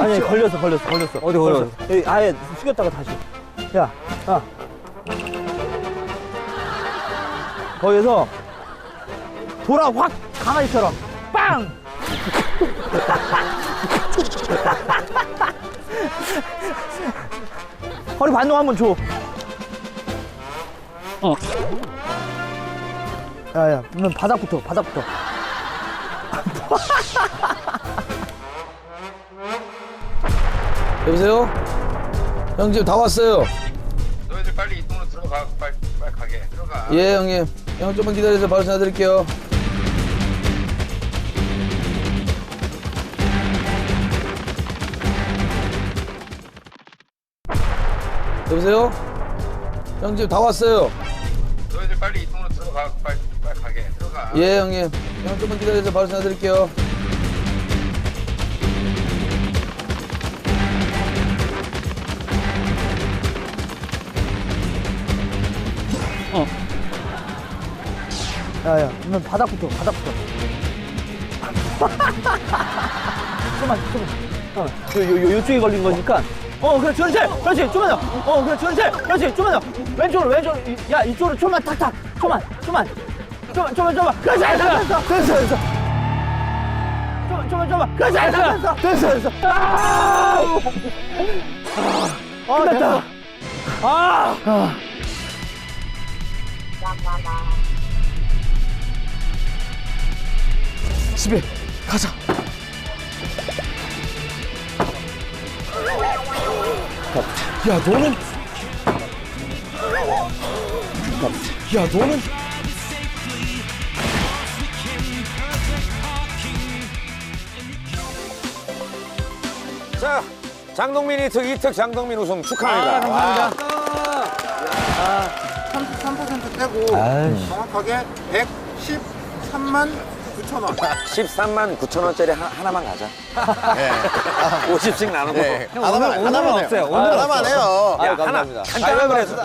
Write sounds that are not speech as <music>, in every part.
아니 걸렸어 걸렸어 걸렸어. 어디 걸렸어? 여기 아예 숙였다가 다시. 야 아. 거기서 돌아 확 강아지처럼. 빵! <laughs> 허리 반동 한번 줘. 어. 야야 바닥부터 바닥부터 여보세요? 형 지금 다 왔어요. 너희들 빨리 이동으로 들어가 빨리 빨리 가게 들어가 예 형님. 형 좀만 기다려서 바로 전화드릴게요. 여보세요? 형 지금 다 왔어요. 너희들 빨리 이동으로 들어가 빨리 빨리 가게 들어가 예 형님. 형 좀만 기다려서 바로 전화드릴게요. 어. 야야 그러면 바닥부터 바닥부터. 좀만 좀만. 어, 요, 요, 요, 요쪽에 걸린 거니까. 어 그래 그렇지 그렇지 좀만 더 어 그래 그렇지 그렇지 좀만 더 왼쪽으로 왼쪽으로 이- 야 이쪽으로 좀만 탁 탁 좀만 좀만. 좀만 좀만 좀만. 그렇지 됐어 됐어 됐어. 좀만 좀만 좀만. 그렇지 됐어 됐어. 됐어 아 아, 끝났다. 아 집에 가자. 야 너는 야 너는 자 장동민 2특 2특 장동민 우승 축하합니다. 아, 감사합니다. 33% 떼고 정확하게 113만 9천 원. 13만 9천 원짜리 하, 하나만 가자. <laughs> 50씩 나누고 하나만 하나만 없어요. 오늘 하나만 해요. 야, 하나 간단한 해서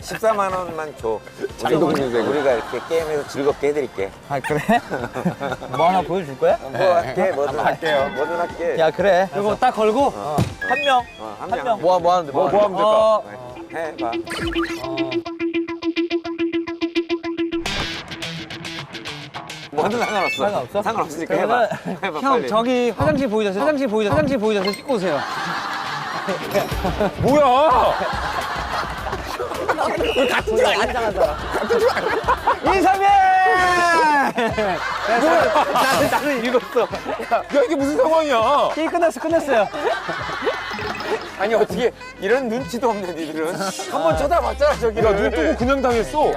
14만 원만 줘. 장동민 우승 우리가 이렇게 게임에서 즐겁게 해드릴게. 아 그래? <laughs> 뭐 하나 보여줄 거야? 뭐 할게 뭐든 할게요. 뭐든 할게. 야 그래. 이거 딱 걸고 한 명. 어, 한한 명. 뭐, 뭐 하는데? 뭐, 뭐 하면 될까 어, 해봐 뭐든 상관없어. 상관없어? 상관없으니까 해봐. 해봐 형 빨리. 저기 화장실 보이잖아요? 화장실 보이잖아요 화장실 보이잖아요? 찍고 오세요. 이상해. 나는 나는 읽었어. 야 이게 무슨 상황이야? 게임 끝났어 끝났어요 <laughs> 아니 어떻게 이런 눈치도 없네 니들은? 한 번 쳐다봤잖아 저기를. 야눈 뜨고 그냥 당했어.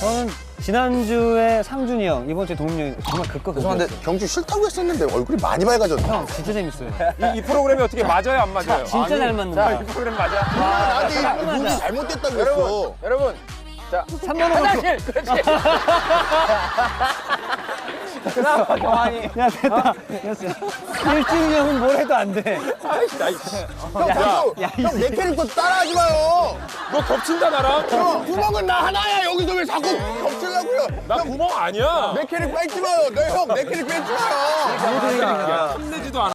저는 지난주에 상준이 형 이번 주에 동민이 형 정말 그거 죄송한데 경주 싫다고 했었는데 얼굴이 많이 밝아졌네. 형 진짜 재밌어요. 이, 이 프로그램이 어떻게 맞아요 안 맞아요? 진짜 잘 맞는다 이 프로그램 맞아? 나한테 이 눈이 잘못됐다 그랬어. 여러분 3만 원 화장실 그렇지 <laughs> 야 됐다 됐어 일진이 형은 뭘 해도 안돼 형, 형, 내 캐릭터 따라하지 마요. 너 겹친다 나랑 형, 구멍은 나 하나야. 여기서 왜 자꾸 겹치려고요? 나 구멍 아니야 내 캐릭터 뺏지 마요. 내 형, 내 캐릭터 뺏지 마요. 힘내지도 않아